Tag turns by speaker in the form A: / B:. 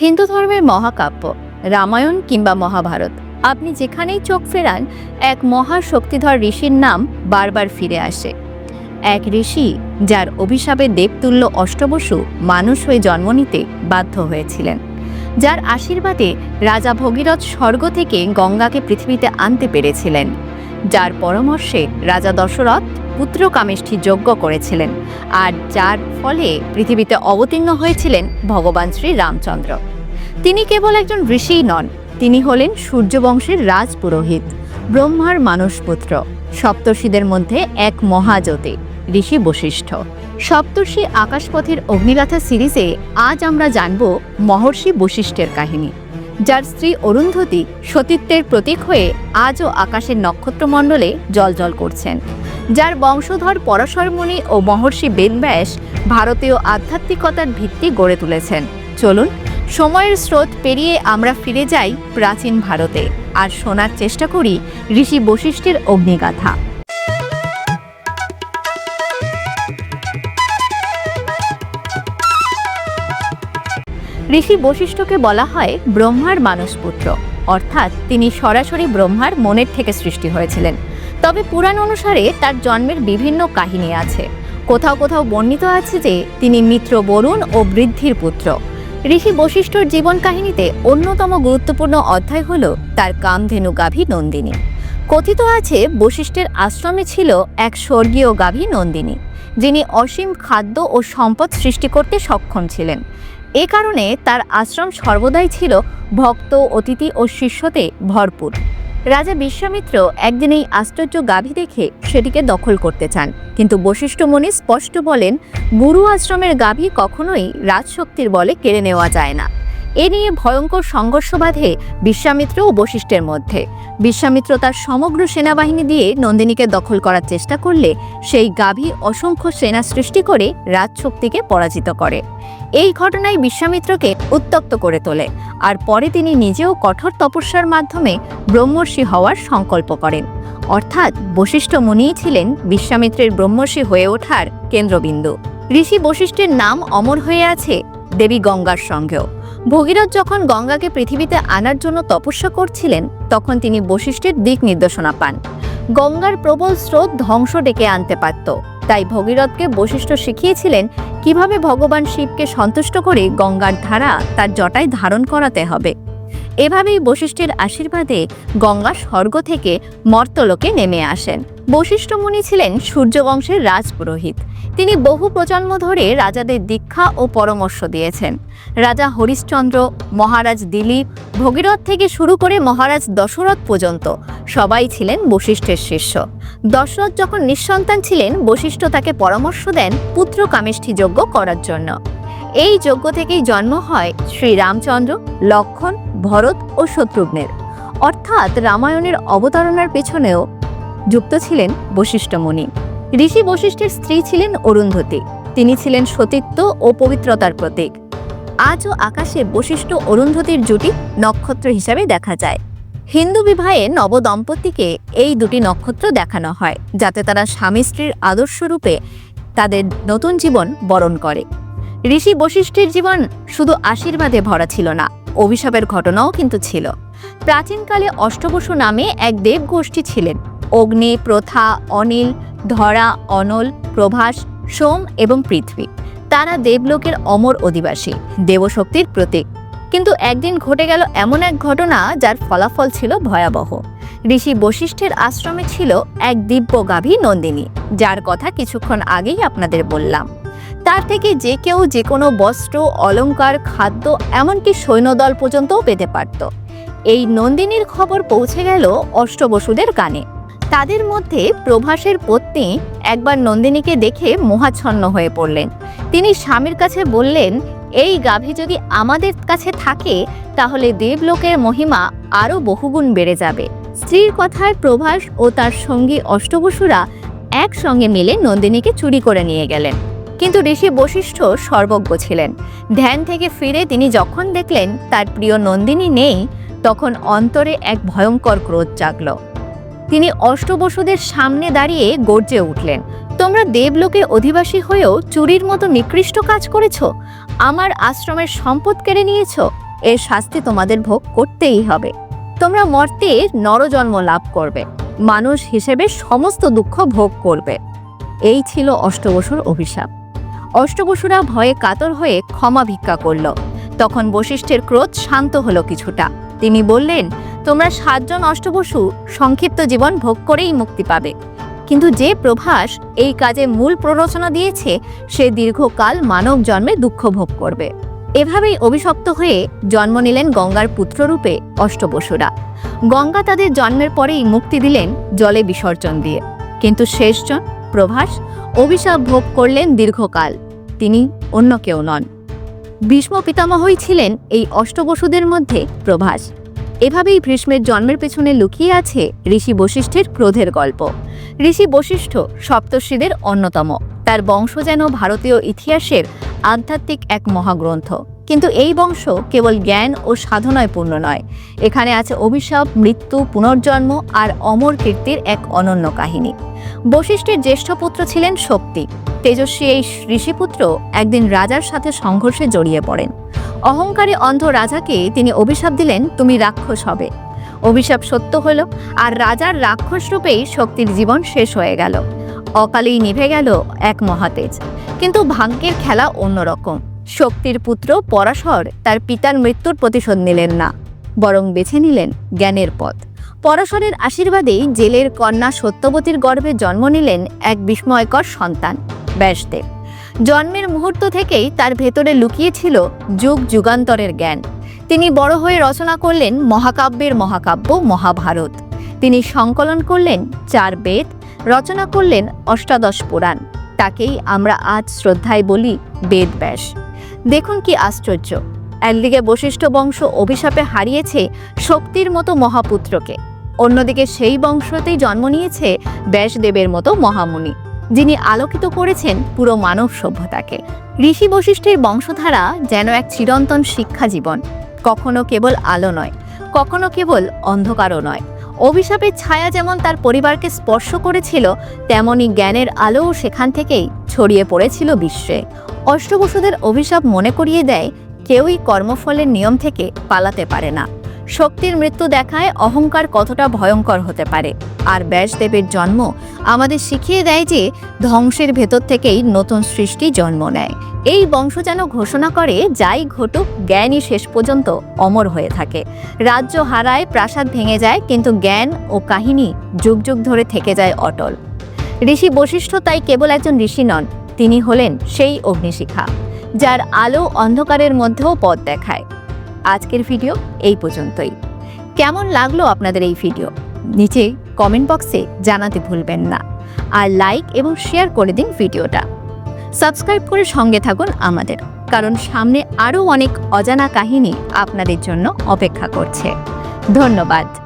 A: হিন্দু ধর্মের মহাকাব্য, রামায়ণ কিংবা মহাভারত। আপনি যেখানেই চোখ ফেরান, এক মহা শক্তিধর ঋষির নাম বারবার ফিরে আসে। এক ঋষি যার অভিশাপে দেবতুল্য অষ্টবসু মানুষ হয়ে জন্ম নিতে বাধ্য হয়েছিলেন, যার আশীর্বাদে রাজা ভগীরথ স্বর্গ থেকে গঙ্গাকে পৃথিবীতে আনতে পেরেছিলেন, যার পরামর্শে রাজা দশরথ পুত্র কামেষ্ঠী যজ্ঞ করেছিলেন আর যার ফলে পৃথিবীতে অবতীর্ণ হয়েছিলেন ভগবান শ্রী রামচন্দ্র। তিনি কেবল একজন ঋষিই নন, তিনি হলেন সূর্যবংশের রাজপুরোহিত, ব্রহ্মার মানসপুত্র, সপ্তর্ষিদের মধ্যে এক মহাজ্যোতি, ঋষি বশিষ্ঠ। সপ্তর্ষি আকাশপথের অগ্নিগাথা সিরিজে আজ আমরা জানব মহর্ষি বশিষ্ঠের কাহিনী, যার স্ত্রী অরুন্ধতী সতীত্বের প্রতীক হয়ে আজও আকাশের নক্ষত্রমণ্ডলে জলজল করছেন। যার বংশধর পরাশরমণি ও মহর্ষি বেদব্যাস ভারতীয় আধ্যাত্মিকতার ভিত্তি গড়ে তুলেছেন। চলুন, সময়ের স্রোত পেরিয়ে আমরা ফিরে যাই প্রাচীন ভারতে। আর শোনার চেষ্টা করি ঋষি বশিষ্ঠের অগ্নিগাথা। ঋষি বশিষ্ঠকে বলা হয় ব্রহ্মার মানসপুত্র। অর্থাৎ তিনি সরাসরি ব্রহ্মার মনের থেকে সৃষ্টি হয়েছিলেন। তবে পুরাণ অনুসারে তার জন্মের বিভিন্ন কাহিনী আছে। কোথাও কোথাও বর্ণিত আছে যে তিনি মিত্র বরুণ ও বৃদ্ধির পুত্র। ঋষি বশিষ্ঠর জীবন কাহিনীতে অন্যতম গুরুত্বপূর্ণ অধ্যায় হল তার কামধেনু গাভী নন্দিনী। কথিত আছে বশিষ্ঠের আশ্রমে ছিল এক স্বর্গীয় গাভী নন্দিনী, যিনি অসীম খাদ্য ও সম্পদ সৃষ্টি করতে সক্ষম ছিলেন। এ কারণে তার আশ্রম সর্বদাই ছিল ভক্ত, অতিথি ও শিষ্যতে ভরপুর। রাজা বিশ্বামিত্র একদিন এই আশ্চর্য গাভী দেখে সেটিকে দখল করতে চান। কিন্তু বশিষ্ঠ মুনি স্পষ্ট বলেন গুরু আশ্রমের গাভী কখনোই রাজশক্তির বলে কেড়ে নেওয়া যায় না। এ নিয়ে ভয়ঙ্কর সংঘর্ষ বাধে বিশ্বামিত্র ও বশিষ্ঠের মধ্যে। বিশ্বামিত্র তার সমগ্র সেনাবাহিনী দিয়ে নন্দিনীকে দখল করার চেষ্টা করলে সেই গাভী অসংখ্য সেনা সৃষ্টি করে রাজশক্তিকে পরাজিত করে। এই ঘটনায় বিশ্বামিত্রকে উত্তক্ত করে তোলে আর পরে তিনি নিজেও কঠোর তপস্যার মাধ্যমে ব্রহ্মর্ষি হওয়ার সংকল্প করেন। অর্থাৎ বশিষ্ঠ মুনিই ছিলেন বিশ্বামিত্রের ব্রহ্মর্ষি হয়ে ওঠার কেন্দ্রবিন্দু। ঋষি বশিষ্ঠের নাম অমর হয়ে আছে দেবী গঙ্গার সঙ্গেও। ভগীরথ যখন গঙ্গাকে পৃথিবীতে আনার জন্য তপস্যা করছিলেন, তখন তিনি বশিষ্ঠের দিক নির্দেশনা পান। গঙ্গার প্রবল স্রোত ধ্বংস ডেকে আনতে পারত। তাই ভগীরথকে বশিষ্ঠ শিখিয়েছিলেন কীভাবে ভগবান শিবকে সন্তুষ্ট করে গঙ্গার ধারা তার জটায় ধারণ করাতে হবে। এভাবেই বশিষ্ঠের আশীর্বাদে গঙ্গা স্বর্গ থেকে মর্তলোকে নেমে আসেন। বশিষ্ঠ মুনি ছিলেন সূর্যবংশের রাজপুরোহিত। তিনি বহু প্রজন্ম ধরে রাজাদের দীক্ষা ও পরামর্শ দিয়েছেন। রাজা হরিশ্চন্দ্র, মহারাজ দিলীপ, ভগীরথ থেকে শুরু করে মহারাজ দশরথ পর্যন্ত সবাই ছিলেন বশিষ্ঠের শিষ্য। দশরথ যখন নিঃসন্তান ছিলেন, বশিষ্ঠ তাকে পরামর্শ দেন পুত্র কামেষ্ঠী যজ্ঞ করার জন্য। এই যজ্ঞ থেকেই জন্ম হয় শ্রী রামচন্দ্র লক্ষণ, ভরত ও শত্রুঘ্নের। অর্থাৎ রামায়ণের অবতারণার পেছনেও যুক্ত ছিলেন বশিষ্ঠ মুনি ঋষি বশিষ্ঠের স্ত্রী ছিলেন অরুন্ধতী। তিনি ছিলেন সতীত্ব ও পবিত্রতার প্রতীক। আজও আকাশে বশিষ্ঠ অরুন্ধতির জুটি নক্ষত্র হিসাবে দেখা যায়। হিন্দু বিবাহে নবদম্পতিকে এই দুটি নক্ষত্র দেখানো হয়, যাতে তারা স্বামী স্ত্রীর আদর্শ রূপে তাদের নতুন জীবন বরণ করে। ঋষি বশিষ্ঠের জীবন শুধু আশীর্বাদে ভরা ছিল না, অভিশাপের ঘটনাও কিন্তু ছিল। প্রাচীনকালে অষ্টবসু নামে এক দেব গোষ্ঠী ছিলেন। অগ্নি, প্রথা, অনিল, ধরা, অনল, প্রভাস, সোম এবং পৃথ্বী। তারা দেবলোকের অমর অধিবাসী, দেবশক্তির প্রতীক। কিন্তু একদিন ঘটে গেল এমন এক ঘটনা যার ফলাফল ছিল ভয়াবহ। ঋষি বশিষ্ঠের আশ্রমে ছিল এক দিব্য গাভী নন্দিনী, যার কথা কিছুক্ষণ আগেই আপনাদের বললাম। তার থেকে যে কেউ যে কোনো বস্ত্র, অলংকার, খাদ্য, এমনকি সৈন্যদল পর্যন্তও পেতে পারত। এই নন্দিনীর খবর পৌঁছে গেল অষ্টবসুদের কানে। তাদের মধ্যে প্রভাসের পত্নী একবার নন্দিনীকে দেখে মোহাচ্ছন্ন হয়ে পড়লেন। তিনি স্বামীর কাছে বললেন, এই গাভী যদি আমাদের কাছে থাকে, তাহলে দেবলোকের মহিমা আরও বহুগুণ বেড়ে যাবে। স্ত্রীর কথায় প্রভাস ও তার সঙ্গী অষ্টবসুরা একসঙ্গে মিলে নন্দিনীকে চুরি করে নিয়ে গেলেন। কিন্তু ঋষি বশিষ্ঠ সর্বজ্ঞ ছিলেন। ধ্যান থেকে ফিরে তিনি যখন দেখলেন তার প্রিয় নন্দিনী নেই, তখন অন্তরে এক ভয়ঙ্কর ক্রোধ জাগল। তিনি অষ্টবসুদের সামনে দাঁড়িয়ে গর্জে উঠলেন, তোমরা দেবলোকে অধিবাসী হয়েও চুরির মতো নিকৃষ্ট কাজ করেছ? আমার আশ্রমের সম্পদ কেড়ে নিয়েছ? এর শাস্তি তোমাদের ভোগ করতেই হবে। তোমরা মর্তে নরজন্ম লাভ করবে, মানুষ হিসেবে সমস্ত দুঃখ ভোগ করবে। এই ছিল অষ্টবসুর অভিশাপ। অষ্টবসুরা ভয়ে কাতর হয়ে ক্ষমা ভিক্ষা করল। তখন বশিষ্ঠের ক্রোধ শান্ত হলো কিছুটা। তিনি বললেন, তোমরা সাতজন অষ্টবসু সংক্ষিপ্ত জীবন ভোগ করেই মুক্তি পাবে। কিন্তু যে প্রভাস এই কাজে মূল প্ররোচনা দিয়েছে, সে দীর্ঘকাল মানব জন্মে দুঃখ ভোগ করবে। এভাবেই অভিশপ্ত হয়ে জন্ম নিলেন গঙ্গার পুত্ররূপে অষ্টবসুরা। গঙ্গা তাদের জন্মের পরেই মুক্তি দিলেন জলে বিসর্জন দিয়ে। কিন্তু শেষজন প্রভাস অভিশাপ ভোগ করলেন দীর্ঘকাল। তিনি অন্য কেউ নন। ভীষ্ম পিতামহই ছিলেন এই অষ্টবসুদের মধ্যে প্রভাস। এভাবেই ভীষ্মের জন্মের পেছনে লুকিয়ে আছে ঋষি বশিষ্ঠের ক্রোধের গল্প। ঋষি বশিষ্ঠ সপ্তর্ষিদের অন্যতম। তার বংশ যেন ভারতীয় ইতিহাসের আধ্যাত্মিক এক মহাগ্রন্থ। কিন্তু এই বংশ কেবল জ্ঞান ও সাধনায় পূর্ণ নয়। এখানে আছে অভিশাপ, মৃত্যু, পুনর্জন্ম আর অমর কীর্তির এক অনন্য কাহিনী। বশিষ্ঠের জ্যেষ্ঠ পুত্র ছিলেন শক্তি। তেজস্বী এই ঋষিপুত্র একদিন রাজার সাথে সংঘর্ষে জড়িয়ে পড়েন। অহংকারী অন্ধ রাজাকে তিনি অভিশাপ দিলেন, তুমি রাক্ষস হবে। অভিশাপ সত্য হলো আর রাজার রাক্ষস রূপেই শক্তির জীবন শেষ হয়ে গেল। অকালেই নিভে গেল এক মহাতেজ। কিন্তু ভাগ্যের খেলা অন্যরকম শক্তির পুত্র পরাশর তার পিতার মৃত্যুর প্রতিশোধ নিলেন না, বরং বেছে নিলেন জ্ঞানের পথ। পরাশরের আশীর্বাদেই জেলের কন্যা সত্যবতীর গর্ভে জন্ম নিলেন এক বিস্ময়কর সন্তান, ব্যাসদেব। জন্মের মুহূর্ত থেকেই তার ভেতরে লুকিয়েছিল যুগ যুগান্তরের জ্ঞান। তিনি বড় হয়ে রচনা করলেন মহাকাব্যের মহাকাব্য মহাভারত। তিনি সংকলন করলেন চার বেদ, রচনা করলেন অষ্টাদশ পুরাণ। তাকেই আমরা আজ শ্রদ্ধায় বলি বেদব্যাস। দেখুন কি আশ্চর্য। একদিকে বশিষ্ঠ বংশ অভিশাপে হারিয়েছে শক্তির মতো মহাপুত্রকে, অন্যদিকে সেই বংশতেই জন্ম নিয়েছে ব্যাসদেবের মতো মহামুনি, যিনি আলোকিত করেছেন পুরো মানব সভ্যতাকে। ঋষি বশিষ্ঠের বংশধারা যেন এক চিরন্তন শিক্ষা জীবন, কখনো কেবল আলো নয়, কখনো কেবল অন্ধকারও নয়। অভিশাপের ছায়া যেমন তার পরিবারকে স্পর্শ করেছিল, তেমনি জ্ঞানের আলোও সেখান থেকেই ছড়িয়ে পড়েছিল বিশ্বে। অষ্টবসুদের অভিশাপ মনে করিয়ে দেয়, কেউই কর্মফলের নিয়ম থেকে পালাতে পারে না। শক্তির মৃত্যু দেখায় অহংকার কতটা ভয়ঙ্কর হতে পারে। আর ব্যাসদেবের জন্ম আমাদের শিখিয়ে দেয় যে, ধ্বংসের ভেতর থেকেই নতুন সৃষ্টি জন্ম নেয়। এই বংশ যেন ঘোষণা করে, যাই ঘটুক, জ্ঞানই শেষ পর্যন্ত অমর হয়ে থাকে। রাজ্য হারায়, প্রাসাদ ভেঙে যায়, কিন্তু জ্ঞান ও কাহিনী যুগ যুগ ধরে থেকে যায় অটল। ঋষি বশিষ্ঠ তাই কেবল একজন ঋষি নন তিনি হলেন সেই অগ্নিশিখা, যার আলো অন্ধকারের মধ্যেও পথ দেখায়। আজকের ভিডিও এই পর্যন্তই। কেমন লাগল আপনাদের এই ভিডিও? নিচে কমেন্ট বক্সে জানাতে ভুলবেন না। আর লাইক এবং শেয়ার করে দিন ভিডিওটা। সাবস্ক্রাইব করে সঙ্গে থাকুন আমাদের, কারণ সামনে আরও অনেক অজানা কাহিনী আপনাদের জন্য অপেক্ষা করছে। ধন্যবাদ।